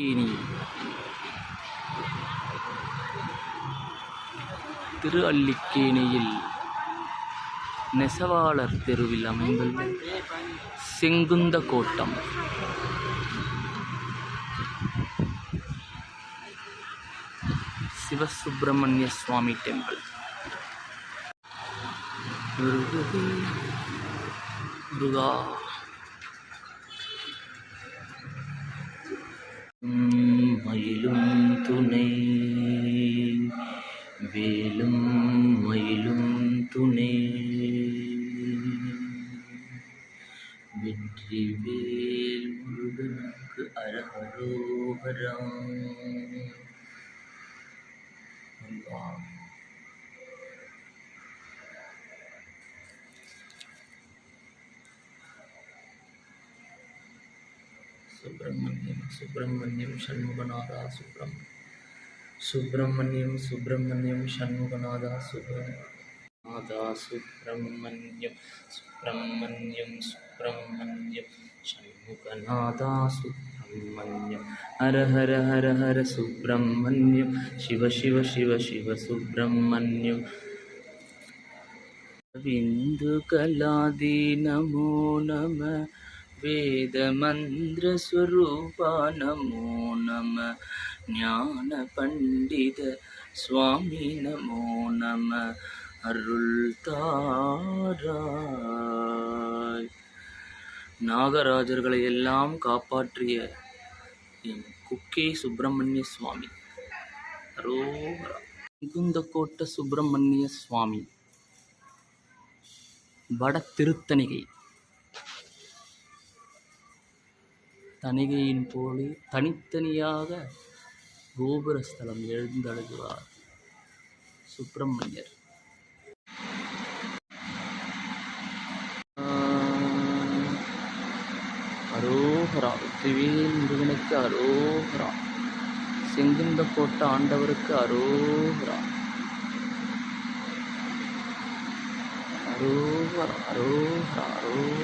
தீனி திரு அள்ளிக்கேணியில் நெசவாளர் தெருவில் அமைந்துள்ள செங்குந்த கோட்டம். சிவசுப்பிரமணிய சுவாமி டெம்பிள். முருகா. வேலும் மயிலும் துணை வெற்றி வேல் முருகனுக்கு அரஹரோகரம் முருகா. சுப்பிரமணியம் சுப்பிரமணியம் சண்முகநாதா சுப்ரம் സുബ്രഹ്മണ്യം സുബ്രഹ്മണ്യം ഷൺമുഖനാഥ സുബ്രഹ്മണ്യ സുബ്രഹ്മണ്യം സുബ്രഹ്മണ്യം സുബ്രഹ്മണ്യം ഷൺമുഖനാഥ സുബ്രഹ്മണ്യം ഹര ഹര ഹര ഹര സുബ്രഹ്മണ്യം ശിവ ശിവ ശിവ ശിവ സുബ്രഹ്മണ്യം ബിന്ദുകലാദി നമോ നമ वेदमन्त्रस्वरूपा नमो नमः ज्ञानपण्डित स्वामी नमो नमः அருள் தாராய் நாகராஜர்களை எல்லாம் காப்பாற்றிய என் குக்கே சுப்பிரமணிய சுவாமி அரோகரா முகுந்தக்கோட்ட சுப்பிரமணிய சுவாமி வட திருத்தணிகை தணிகையின் போலே தனித்தனியாக கோபுரஸ்தலம் எழுந்தழுகிறார் சுப்பிரமணியர். அரோகரா வெற்றிவேல் முருகனுக்கு அரோகரா. செங்குந்த போட்ட ஆண்டவருக்கு அரோகரா. அரோகரா அரோகரா அரோகரா.